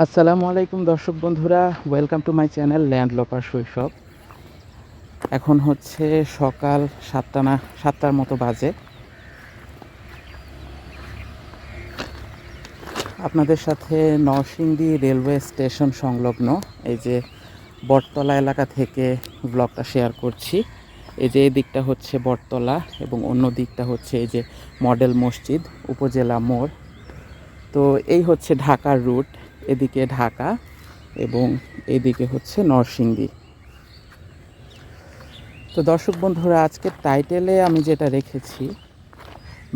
আসসালামু আলাইকুম দর্শক বন্ধুরা ওয়েলকাম টু মাই চ্যানেল ল্যান্ড লপার শৈশব এখন হচ্ছে সকাল সাতটা না, সাতটার মতো বাজে। আপনাদের সাথে নরসিংদী রেলওয়ে স্টেশন সংলগ্ন, এই যে বটতলা এলাকা থেকে ব্লগটা শেয়ার করছি। এই যে এই দিকটা হচ্ছে বটতলা এবং অন্য দিকটা হচ্ছে এই যে মডেল মসজিদ, উপজেলা মোড়। তো এই হচ্ছে ঢাকার রুট এদিকে ঢাকা এবং এদিকে হচ্ছে নরসিংদী। তো দর্শক বন্ধুরা আজকের টাইটেলে আমি যেটা রেখেছি,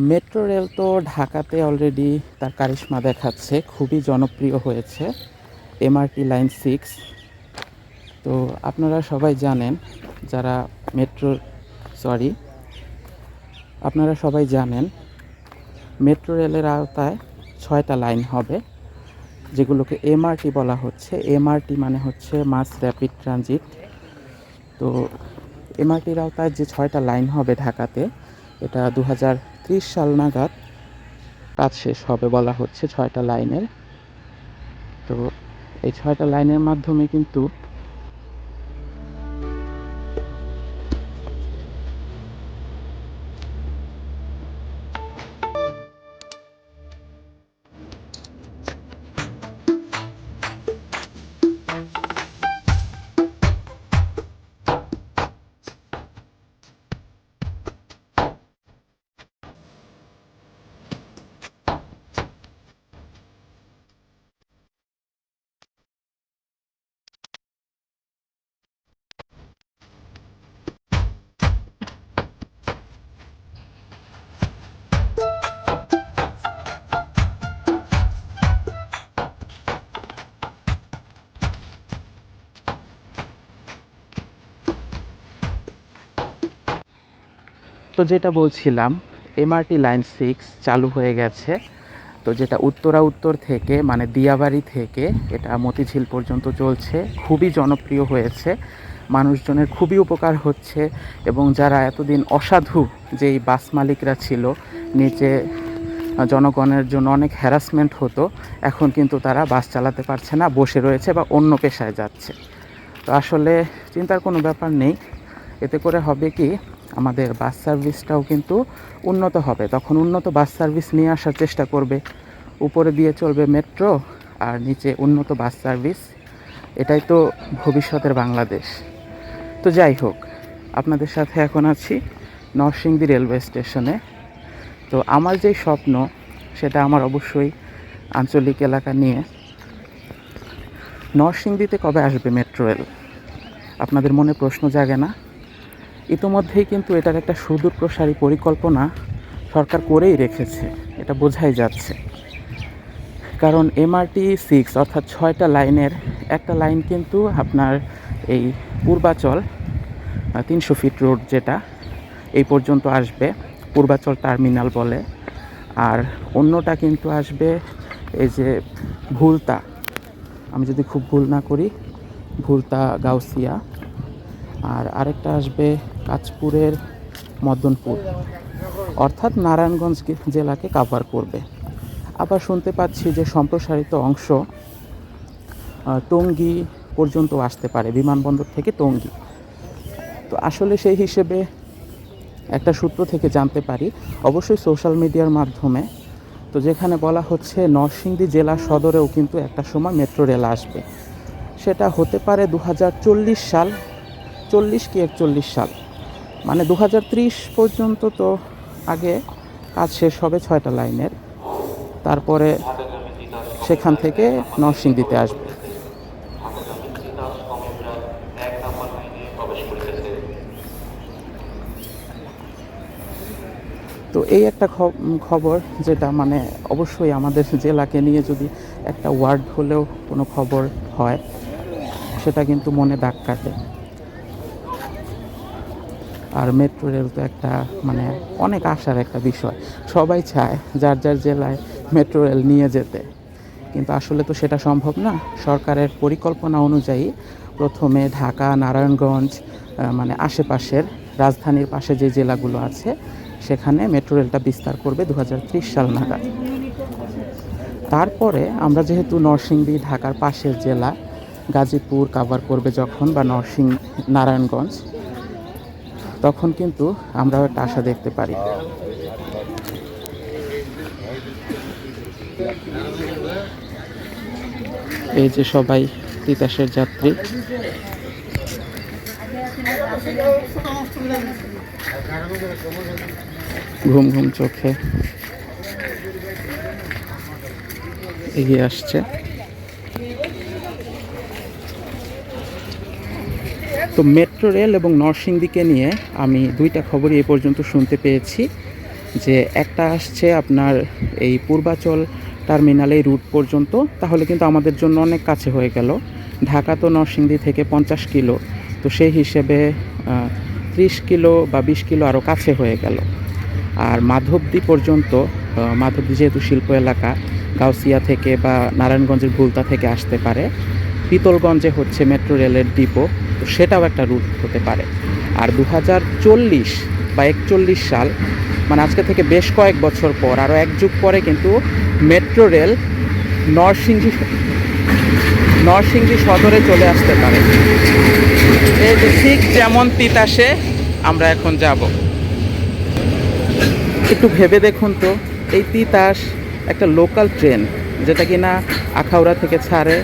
মেট্রো রেল তো ঢাকাতে অলরেডি তার কারিশমা দেখাচ্ছে, খুবই জনপ্রিয় হয়েছে এমআরটি লাইন সিক্স তো আপনারা সবাই জানেন, যারা মেট্রো সরি আপনারা সবাই জানেন, মেট্রো রেলের আওতায় ছয়টা লাইন হবে। যেগুলোকে এমআরটি বলা হচ্ছে। এমআরটি মানে হচ্ছে মাস র্যাপিড ট্রানজিট তো এমআরটির আওতায় যে ছয়টা লাইন হবে ঢাকাতে, এটা দু হাজার ত্রিশ সাল নাগাদ কাজ শেষ হবে বলা হচ্ছে ছয়টা লাইনের তো এই ছয়টা লাইনের মাধ্যমে কিন্তু তো যেটা বলছিলাম এমআরটি লাইন সিক্স চালু হয়ে গেছে। তো যেটা উত্তরা উত্তর থেকে মানে দিয়াবাড়ি থেকে, এটা মতিঝিল পর্যন্ত চলছে, খুবই জনপ্রিয় হয়েছে। মানুষজনের খুবই উপকার হচ্ছে এবং যারা এতদিন অসাধু যেই বাস মালিকরা ছিল, নিচে জনগণের জন্য অনেক হ্যারাসমেন্ট হতো, এখন কিন্তু তারা বাস চালাতে পারছে না, বসে রয়েছে বা অন্য পেশায় যাচ্ছে। তো আসলে চিন্তার কোনো ব্যাপার নেই। এতে করে হবে কি আমাদের বাস সার্ভিসটাও কিন্তু উন্নত হবে। তখন উন্নত বাস সার্ভিস নিয়ে আসার চেষ্টা করবে। উপরে দিয়ে চলবে মেট্রো আর নিচে উন্নত বাস সার্ভিস। এটাই তো ভবিষ্যতের বাংলাদেশ। তো যাই হোক, আপনাদের সাথে এখন আছি নরসিংদী রেলওয়ে স্টেশনে। তো আমার যেই স্বপ্ন, সেটা আমার অবশ্যই আঞ্চলিক এলাকা নিয়ে। নরসিংদীতে কবে আসবে মেট্রো রেল? আপনাদের মনে প্রশ্ন জাগে না? ইতোমধ্যেই কিন্তু এটার একটা সুদূর প্রসারী পরিকল্পনা সরকার করেই রেখেছে, এটা বোঝাই যাচ্ছে। কারণ এমআরটি সিক্স অর্থাৎ ছয়টা লাইনের, একটা লাইন কিন্তু আপনার এই পূর্বাচল তিনশো ফিট রোড যেটা, এই পর্যন্ত আসবে, পূর্বাচল টার্মিনাল বলে। আর অন্যটা কিন্তু আসবে এই যে ভুলতা, আমি যদি খুব ভুল না করি, ভুলতা গাউসিয়া। আর আরেকটা আসবে কাঁচপুরের মদনপুর। অর্থাৎ নারায়ণগঞ্জ জেলাকে কাভার করবে। আবার শুনতে পাচ্ছি যে সম্প্রসারিত অংশ টঙ্গী পর্যন্ত আসতে পারে, বিমানবন্দর থেকে টঙ্গী। তো আসলে সেই হিসেবে একটা সূত্র থেকে জানতে পারি, অবশ্যই সোশ্যাল মিডিয়ার মাধ্যমে। তো যেখানে বলা হচ্ছে নরসিংদী জেলা সদরেও কিন্তু একটা সময় মেট্রো রেল আসবে। সেটা হতে পারে দু হাজার চল্লিশ সাল চল্লিশ কি একচল্লিশ সাল। মানে দু হাজার ত্রিশ পর্যন্ত তো আগে কাজ শেষ হবে ছয়টা লাইনের। তারপরে সেখান থেকে নরসিংদীতে আসবে। তো এই একটা খবর যেটা মানে অবশ্যই আমাদের জেলাকে নিয়ে যদি একটা ওয়ার্ড হলেও কোনো খবর হয়, সেটা কিন্তু মনে দাগ কাটে। আর মেট্রো রেল তো একটা মানে অনেক আশার একটা বিষয়। সবাই চায় যার যার জেলায় মেট্রো রেল নিয়ে যেতে। কিন্তু আসলে তো সেটা সম্ভব না। সরকারের পরিকল্পনা অনুযায়ী প্রথমে ঢাকা, নারায়ণগঞ্জ মানে আশেপাশের রাজধানীর পাশে যে জেলাগুলো আছে, সেখানে মেট্রো রেলটা বিস্তার করবে দু হাজার ত্রিশ সাল নাগাদ। তারপরে আমরা যেহেতু নরসিংদী, ঢাকার পাশের জেলা, গাজীপুর কাভার করবে যখন বা নরসিং, নারায়ণগঞ্জ তখন কিন্তু আমরা একটা আশা দেখতে পারি। এই যে সবাই তিতাসের যাত্রী। ঘুম ঘুম চোখে এগিয়ে আসছে। তো মেট্রো রেল এবং নরসিংদীকে নিয়ে আমি দুইটা খবরই এ পর্যন্ত শুনতে পেয়েছি, যে একটা আসছে আপনার এই পূর্বাচল টার্মিনাল রুট পর্যন্ত, তাহলে কিন্তু আমাদের জন্য অনেক কাছে হয়ে গেল। ঢাকা তো নরসিংদী থেকে পঞ্চাশ কিলো, তো সেই হিসেবে ত্রিশ কিলো বা বিশ কিলো আরও কাছে হয়ে গেল। আর মাধবদী পর্যন্ত মাধবদী যেহেতু শিল্প এলাকা, গাউসিয়া থেকে বা নারায়ণগঞ্জের ভুলতা থেকে আসতে পারে পিতলগঞ্জে হচ্ছে মেট্রো রেলের ডিপো, তো সেটাও একটা রুট হতে পারে। আর দু চল্লিশ বা একচল্লিশ সাল মানে আজকে থেকে বেশ কয়েক বছর পর, আরও এক যুগ পরে কিন্তু মেট্রো রেল নরসিংদী নরসিংদী সদরে চলে আসতে পারে। এই যে ঠিক যেমন তিতাসে আমরা এখন যাব। একটু ভেবে দেখুন তো, এই তিতাস একটা লোকাল ট্রেন, যেটা কিনা আখাউড়া থেকে ছাড়ে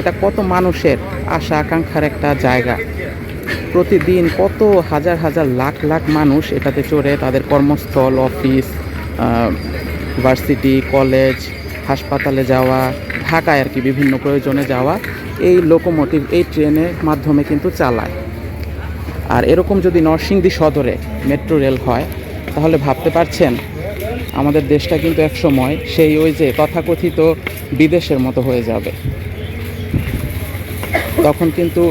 এটা কত মানুষের আশা, আকাঙ্ক্ষার একটা জায়গা। প্রতিদিন কত হাজার হাজার লাখ লাখ মানুষ এটাতে চড়ে তাদের কর্মস্থল, অফিস ভার্সিটি, কলেজ, হাসপাতালে যাওয়া, ঢাকায় আর কি বিভিন্ন প্রয়োজনে যাওয়া, এই লোকোমোটিভ, এই ট্রেনের মাধ্যমে কিন্তু চালায়। আর এরকম যদি নরসিংদী সদরে মেট্রো রেল হয়, তাহলে ভাবতে পারছেন, আমাদের দেশটা কিন্তু একসময় সেই ওই যে তথাকথিত বিদেশের মতো হয়ে যাবে। তখন কিন্তু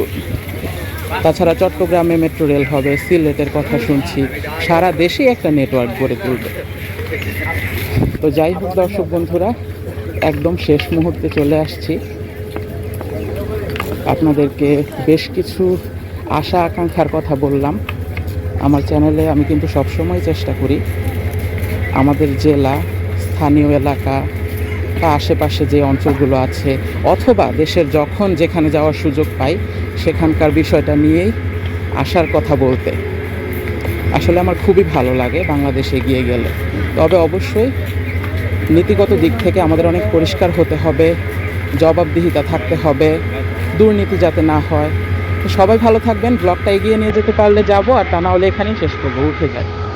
তাছাড়া চট্টগ্রামে মেট্রো রেল হবে, সিলেটের কথা শুনছি। সারা দেশেই একটা নেটওয়ার্ক গড়ে তুলবে। তো যাই হোক দর্শক বন্ধুরা, একদম শেষ মুহূর্তে চলে আসছি। আপনাদেরকে বেশ কিছু আশা আকাঙ্ক্ষার কথা বললাম। আমার চ্যানেলে আমি কিন্তু সবসময় চেষ্টা করি। আমাদের জেলা, স্থানীয় এলাকা আশেপাশে যে অঞ্চলগুলো আছে, অথবা দেশের যখন যেখানে যাওয়ার সুযোগ পাই, সেখানকার বিষয়টা নিয়েই আসার কথা বলতে। আসলে আমার খুবই ভালো লাগে বাংলাদেশে এগিয়ে গেলে। তবে অবশ্যই নীতিগত দিক থেকে আমাদের অনেক পরিষ্কার হতে হবে, জবাবদিহিতা থাকতে হবে, দুর্নীতি যাতে না হয়। সবাই ভালো থাকবেন, ব্লগটা এগিয়ে নিয়ে যেতে পারলে যাব, আর তা না হলে এখানেই শেষ করব, উঠে যায়